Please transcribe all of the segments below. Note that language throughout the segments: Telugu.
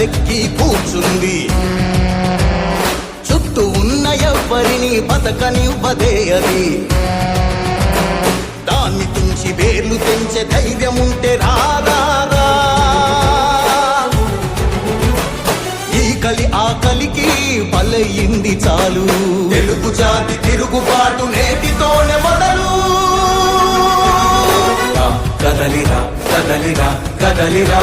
మెట్టలెక్కి కూర్చుంది. చుట్టూ ఉన్న ఎవ్వరిని బతకనివ్వదే అది దాన్ని తుంచి వేర్లు తెంచే ధైర్యం ఉంటే రారారా ఈ కలి ఆ కలికి బలయింది చాలు. తెలుగు జాతి తిరుగుబాటు నేటితోనే మొదలు. కదలిరా కదలిరా కదలిరా.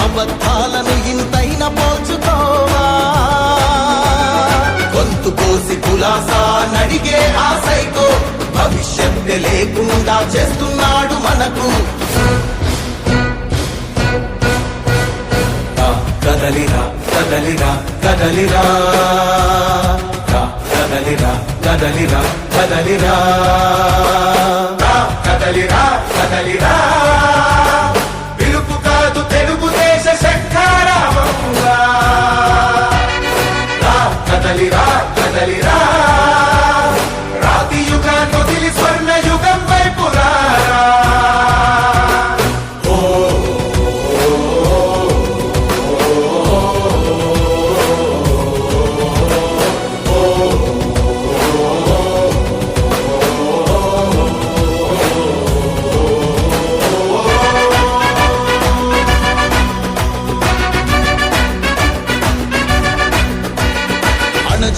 అబద్ధాలను ఇంతైన పోల్చుకోవా? గొంతు కోసి కులాసా నడిగే ఆ సైకో భవిష్యత్తు లేకుండా చేస్తున్నాడు మనకు. కదలిరా కదలిరా కదలిరా కదలిరా కదలిరా కదలిరా కదలిరా కదలిరా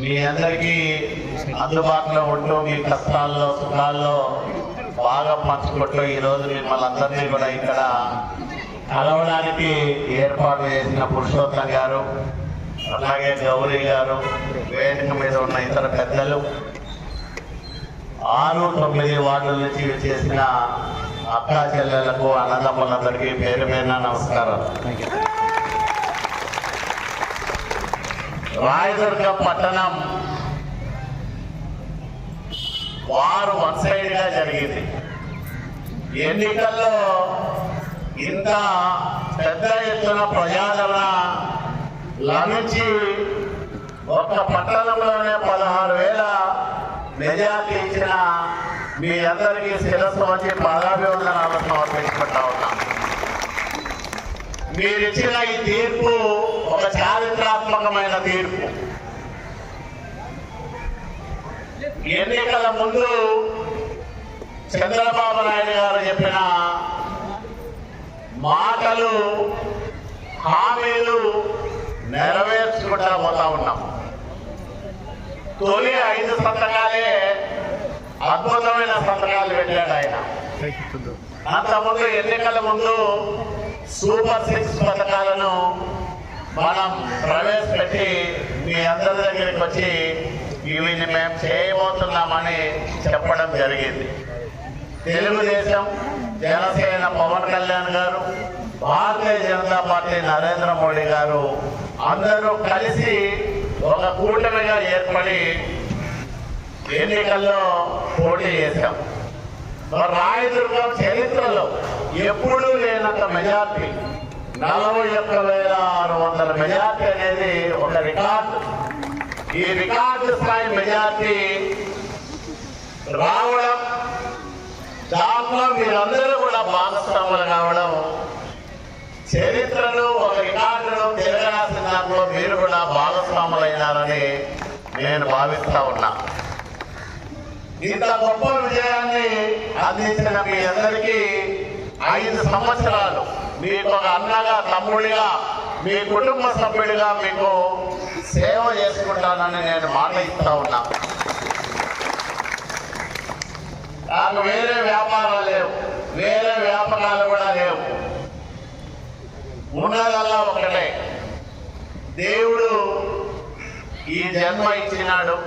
మీ అందరికీ అందుబాటులో ఉంటూ మీ కష్టాల్లో సుఖాల్లో బాగా పంచుకుంటూ ఈరోజు మిమ్మల్ని అందరినీ కూడా ఇక్కడ కలవడానికి ఏర్పాటు చేసిన పురుషోత్తం గారు అలాగే గౌరీ గారు వేదిక మీద ఉన్న ఇతర పెద్దలు ఆరు తొమ్మిది వార్డుల నుంచి చేసిన అక్కా చెల్లెలకు అన్నదమ్ములందరికీ పేరు పేరున నమస్కారం రాయదుర్గ పట్టణం వారు వన్ సైడ్గా జరిగింది. ఎన్నికల్లో ఇంత పెద్ద ఎత్తున ప్రజాదరణ లభించి ఒక్క పట్టణంలోనే పదహారు వేల మెజార్టీ ఇచ్చిన మీ అందరికీ శిరస్సు వచ్చి పాదాభివందనాలు సమర్పించుకుంటా ఉన్నాం మీరిచ్చిన ఈ తీర్పు ఒక చారిత్రాత్మకమైన తీర్పు. ఎన్నికల ముందు చంద్రబాబు నాయుడు గారు చెప్పిన మాటలు హామీలు నెరవేర్చుకుంటా పోతా ఉన్నాం. తొలి ఐదు సంతకాలే అద్భుతమైన సంతకాలు పెట్టాడు ఆయన. అంతకుముందు ఎన్నికల ముందు సూపర్ సిక్స్ పథకాలను మనం ప్రవేశపెట్టి మీ అందరి దగ్గరికి వచ్చి ఇవి మేము చేయబోతున్నామని చెప్పడం జరిగింది. తెలుగుదేశం జనసేన పవన్ కళ్యాణ్ గారు భారతీయ జనతా పార్టీ నరేంద్ర మోడీ గారు అందరూ కలిసి ఒక కూటమిగా ఏర్పడి ఎన్నికల్లో పోటీ చేశాం. రాయదుర్గం చరిత్రలో ఎప్పుడూ లేనంత మెజార్టీ నలభై ఒక్క వేల ఆరు వందల మెజార్టీ అనేది ఒక రికార్డు. ఈ రికార్డు స్థాయి మెజార్టీ రావడం దాంట్లో మీరందరూ కూడా భాగస్వాములు కావడం చరిత్రను ఒక రికార్డును తిరగరాసిన దాంట్లో మీరు కూడా భాగస్వాములైనారని నేను భావిస్తా ఉన్నా. ఇంత గొప్ప విజయాన్ని అందించిన మీ అందరికీ ఐదు సంవత్సరాలు. మీకు ఒక అన్నగా తమ్ముడిగా మీ కుటుంబ సభ్యుడిగా మీకు సేవ చేసుకుంటానని నేను మాట ఇస్తా ఉన్నా. నాకు వేరే వ్యాపారాలు లేవు. వేరే వ్యాపారాలు కూడా లేవు. ఉన్నదల్లా ఒకటే. దేవుడు ఈ జన్మ ఇచ్చినాడు.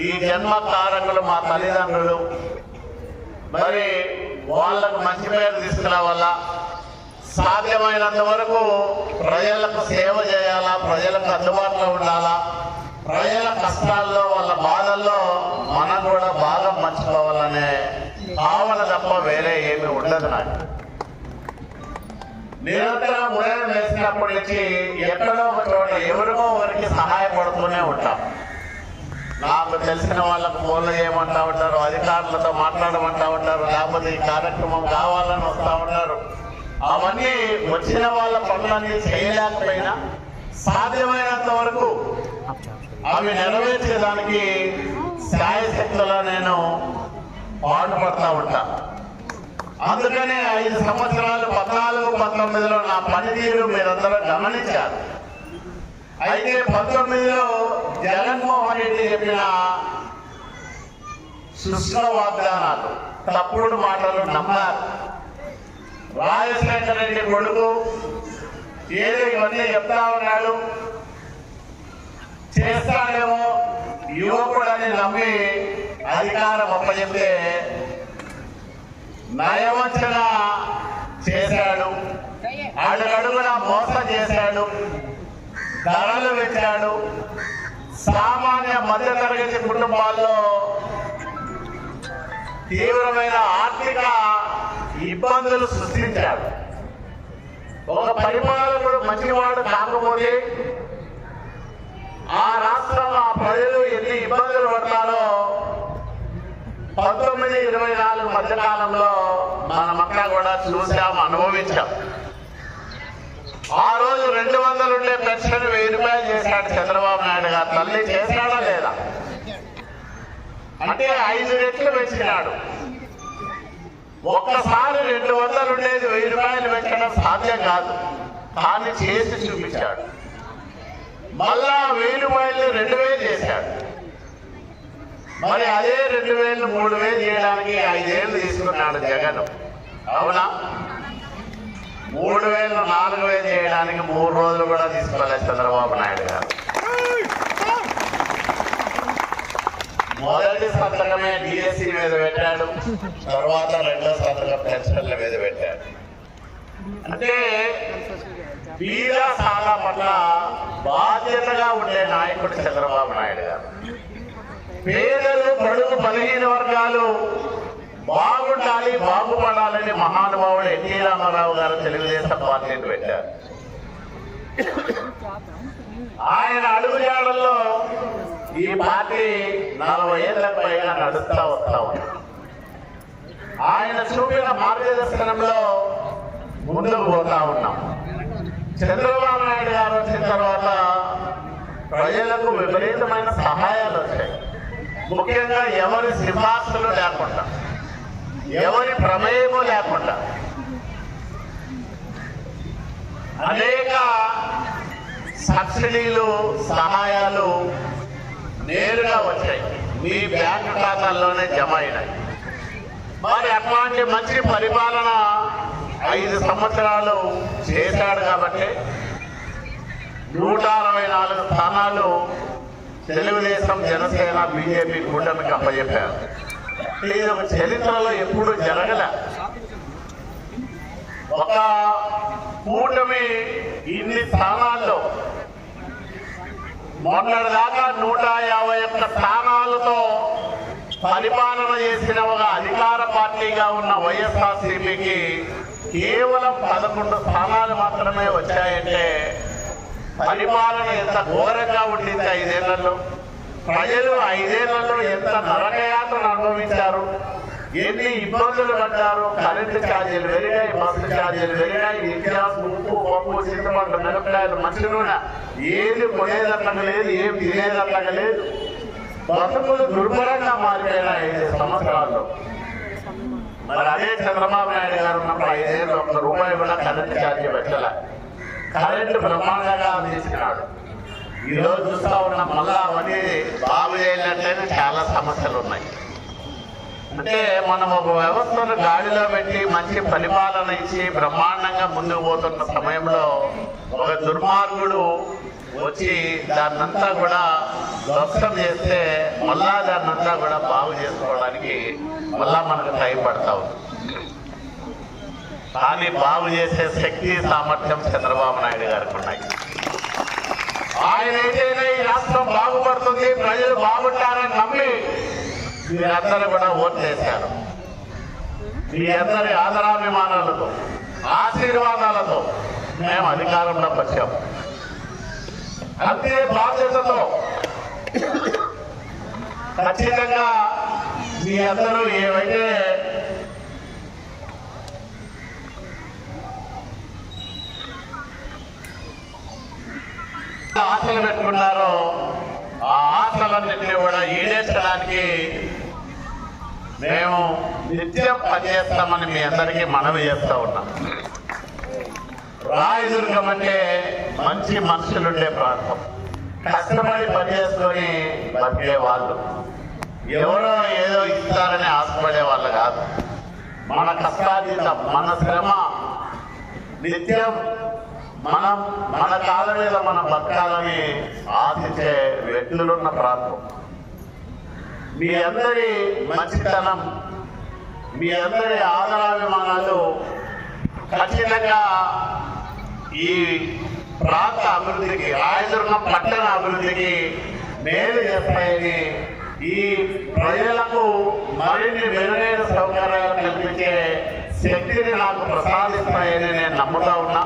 ఈ జన్మ కారకులు మా తల్లిదండ్రులు. మరి వాళ్ళకు మంచి పేరు తీసుకురావాలా? సాధ్యమైనంత వరకు ప్రజలకు సేవ చేయాలా? ప్రజలకు అందుబాటులో ఉండాలా? ప్రజల కష్టాల్లో వాళ్ళ బాధల్లో మనం కూడా బాగా మర్చిపోవాలనే భావన తప్ప వేరే ఏమి ఉండదు నాకు. నిరంతరం ఉదయం వేసినప్పటి నుంచి ఎక్కడో ఒక చోట ఎవరికో ఒకరికి సహాయపడుతూనే ఉంటాం. నాకు తెలిసిన వాళ్ళకు ఫోన్లు చేయమంటా ఉంటారు అధికారులతో మాట్లాడమంటా ఉంటారు లేకపోతే ఈ కార్యక్రమం కావాలని వస్తూ ఉంటారు. అవన్నీ వచ్చిన వాళ్ళ పనులన్నీ చేయలేకపోయినా సాధ్యమైనంత వరకు అవి నెరవేర్చేదానికి శాయశక్తులా నేను పాటుపడతా ఉంటా. అందుకనే ఐదు సంవత్సరాలు పద్నాలుగు పంతొమ్మిదిలో నా పనితీరు మీరందరూ గమనించారు. అయితే పంతొమ్మిదిలో జగన్మోహన్ రెడ్డి చెప్పిన శుష్క వాగ్దానాలు. తప్పుడు మాటలు నమ్మారు. రాజశేఖర రెడ్డి కొడుకు. ఏదో ఇవన్నీ చెప్తా ఉన్నాడు. చేస్తాడేమో యువకుడని నమ్మి అధికారం అప్పచెప్తే నయవంచన చేశాడు. అడుగడుగున మోసం చేశాడు. ధరలు పెట్టాడు. సామాన్య మధ్యతరగతి కుటుంబాల్లో తీవ్రమైన ఆర్థిక ఇబ్బందులు సృష్టించారు. ఒక పరిపాలకుడు మంచివాడు కాకపోతే ఆ రాష్ట్రంలో ఆ ప్రజలు ఎన్ని ఇబ్బందులు పడతారో పంతొమ్మిది ఇరవై నాలుగు మధ్య కాలంలో మనమంతా కూడా చూసాం అనుభవించాం. ఆ రోజు రెండు వందలు ఉండే పెన్షన్ వెయ్యి రూపాయలు చేశాడు చంద్రబాబు నాయుడు గారు. తల్లి చేశాడా లేదా? అంటే ఐదు రెట్లు పెంచినాడు ఒక్కసారి రెండు వందలు ఉండేది వెయ్యి రూపాయలు పెట్టడం సాధ్యం కాదు. కానీ చేసి చూపించాడు. మళ్ళా వెయ్యి రూపాయలు రెండు వేలు చేశాడు. మరి అదే రెండు వేలు మూడు వేలు చేయడానికి ఐదేళ్ళు తీసుకున్నాడు జగన్. అవునా? మూడు వేలు నాలుగు వేలు చేయడానికి మూడు రోజులు కూడా తీసుకోలేదు చంద్రబాబు నాయుడు గారు. మొదటి సంతకమే డిఎస్సి మీద పెట్టాడు. తర్వాత రెండో సంతకం పెన్షన్ల మీద పెట్టాడు. అంటే బీద సాలా పట్ల బాధ్యతగా ఉండే నాయకుడు చంద్రబాబు నాయుడు గారు. పేదలు బడుగు బలహీన వర్గాలు బాగుండాలి బాగుపడాలని మహానుభావుడు ఎన్టీ రామారావు గారు తెలుగుదేశం పార్టీని పెట్టారు. ఆయన అడుగుజాడల్లో ఈ పార్టీ నలభై ఏళ్ళకు పైగా నడుస్తా వస్తా ఉంది. ఆయన చూపిన మార్గదర్శనంలో ముందుకు పోతా ఉన్నాం. చంద్రబాబు నాయుడు గారు వచ్చిన తర్వాత ప్రజలకు విపరీతమైన సహాయాలు వచ్చాయి. ముఖ్యంగా ఎవరి సిఫార్సులు లేకుండా ఎవరి ప్రమేయము లేకుండా అనేక సబ్సిడీలు సహాయాలు నేరుగా వచ్చాయి. మీ బ్యాంక్ ఖాతాల్లోనే జమ అయినాయి. మరి అట్లాంటి మంచి పరిపాలన ఐదు సంవత్సరాలు చేశాడు కాబట్టి నూట అరవై నాలుగు స్థానాలు తెలుగుదేశం జనసేన బీజేపీ కూటమికి అప్పచెప్పారు ఇది ఒక చరిత్రలో ఎప్పుడు జరగలే. ఒక కూటమి ఇన్ని స్థానాల్లో మొన్నటిదాకా నూట యాభై ఒక్క స్థానాలతో పరిపాలన చేసిన ఒక అధికార పార్టీగా ఉన్న వైఎస్ఆర్సీపీకి కేవలం పదకొండు స్థానాలు మాత్రమే వచ్చాయంటే పరిపాలన ఎంత ఘోరంగా ఉండింది ఐదేళ్ళలో? ప్రజలు ఐదేళ్ళలో ఎంత నరకయాత్రను అనుభవించారు? ఎన్ని ఇబ్బందులు పడ్డారు కరెంటు ఛార్జీలు పెరిగాయి బస్సు ఛార్జీలు పెరిగాయి నిత్యావసర ఉప్పు పప్పు చింతపండు మిరపకాయలు మంచి నూనె. ఏది కొనేదట్లగా లేదు ఏం తినేదట్లగా లేదు బతుకులు దుర్భరంగా మారిపోయిన ఐదు సంవత్సరాల్లో. మరి అదే చంద్రబాబు నాయుడు గారు ఉన్నప్పుడు ఐదేళ్ళు ఒక్క రూపాయి కూడా కరెంటు ఛార్జీ పెట్టలే. కరెంటు బ్రహ్మాండంగా అందించినాడు ఈ రోజు చూస్తా ఉన్న మళ్ళా అవన్నీ బాగు చేయాలంటేనే చాలా సమస్యలు ఉన్నాయి. అంటే మనం ఒక వ్యవస్థను గాడిలో పెట్టి మంచి పరిపాలన ఇచ్చి బ్రహ్మాండంగా ముందుకు పోతున్న సమయంలో ఒక దుర్మార్గుడు వచ్చి దాన్నంతా కూడా ధ్వంసం చేస్తే మళ్ళా దాన్నంతా కూడా బాగు చేసుకోవడానికి మళ్ళా మనకు టైం పడతా కానీ బాగు చేసే శక్తి సామర్థ్యం చంద్రబాబు నాయుడు గారికి ఉన్నాయి. ఆయన అయితేనే ఈ రాష్ట్రం బాగుపడుతుంది ప్రజలు బాగుంటారని నమ్మి మీరందరూ కూడా ఓటు చేశారు మీ అందరి ఆదరాభిమానాలతో ఆశీర్వాదాలతో మేము అధికారంలోకి వచ్చాం. అంతే బాధ్యతతో ఖచ్చితంగా మీ అందరూ ఏవైతే ఆశలు పెట్టుకున్నారో ఆ ఆశలన్నింటినీ కూడా ఈడేర్చడానికి మేము నిత్యం పనిచేస్తామని మీ అందరికీ మనవి చేస్తూ ఉన్నాం. రాయదుర్గం అంటే మంచి మనుషులుండే ప్రాంతం. కష్టపడి పనిచేసుకొని బతికేవాళ్ళు ఎవరో ఏదో ఇస్తారని ఆశపడే వాళ్ళు కాదు. మన కష్టాతీత మన శ్రమ నిత్యం మనం మన కాళ్ళ మీద మన బతకాలని ఆశించే వ్యక్తులున్న ప్రాంతం. మీ అందరి మంచితనం మీ అందరి ఆదరాభిమానాలు ఖచ్చితంగా ఈ ప్రాంత అభివృద్ధికి రాయదుర్గం పట్టణ అభివృద్ధికి మేలు చేస్తాయని ఈ ప్రజలకు మరిన్ని మెరుగైన సౌకర్యాలు కల్పించే శక్తిని నాకు ప్రసాదిస్తాయని నేను నమ్ముతా ఉన్నా.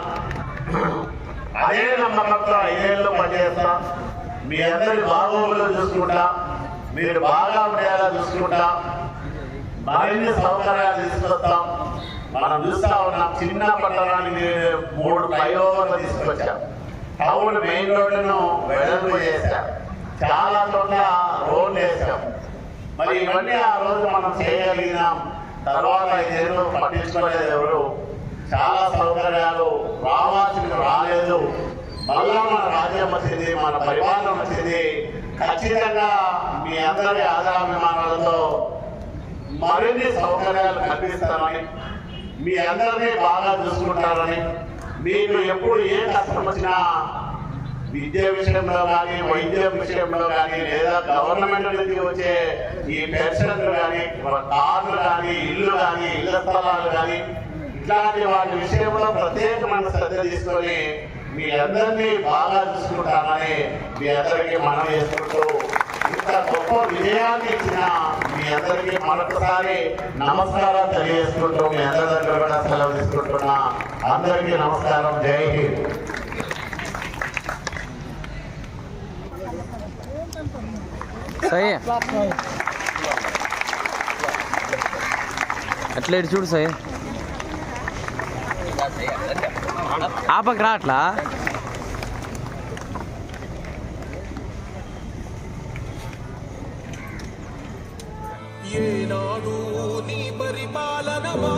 అదే నమ్మకంతో ఐదేళ్ళు పనిచేస్తా. మీ అందరి బాగోగులు చూసుకుంటా. మీరు బాగా ఉండేలా చూసుకుంటాం మరిన్ని సౌకర్యాలు తీసుకొస్తాం మనం చూస్తా ఉన్నాం చిన్న పట్టణానికి మూడు ఫ్లైఓవర్లు తీసుకొచ్చాం టౌన్ మెయిన్ రోడ్డును వెడల్పు చేశాం చాలా చోట్ల రోడ్లు వేసాం మరి ఇవన్నీ ఆ రోజు మనం చేయగలిగినాం. తర్వాత ఐదేళ్ళు పట్టించుకోలేదు ఎవరు. చాలా సౌకర్యాలు రావాల్సిన రాలేదు. మళ్ళా మన రాజ్యం వచ్చింది మన పరిపాలన వచ్చింది ఖచ్చితంగా మీ అందరి ఆదరాభిమానాలతో మరిన్ని సౌకర్యాలు కల్పిస్తారని మీ అందరినీ బాగా చూసుకుంటారని మీకు ఎప్పుడు ఏ కష్టం వచ్చినా విద్య విషయంలో కానీ వైద్యం విషయంలో కానీ లేదా గవర్నమెంట్ నుంచి వచ్చే ఈ పెన్షన్లు కానీ కార్లు కానీ ఇల్లు కానీ ఇళ్ళ స్థలాలు కానీ ఇట్లాంటి వాటి విషయంలో ప్రత్యేకమైన శ్రద్ధ తీసుకొని మీ అందరినీ బాగా చూసుకుంటానని మీ అందరికీ మనం చేసుకుంటూ ఇంత గొప్ప విజయాన్ని ఇచ్చిన మీ అందరికీ మరొకసారి నమస్కారాలు తెలియజేసుకుంటూ మీ అందరి దగ్గర కూడా సెలవు తీసుకుంటున్నా. అందరికీ నమస్కారం. జై హింద్. సరే చూడు సై ఆపకు రా అట్లా. ఏనాడు నీ పరిపాలనమా?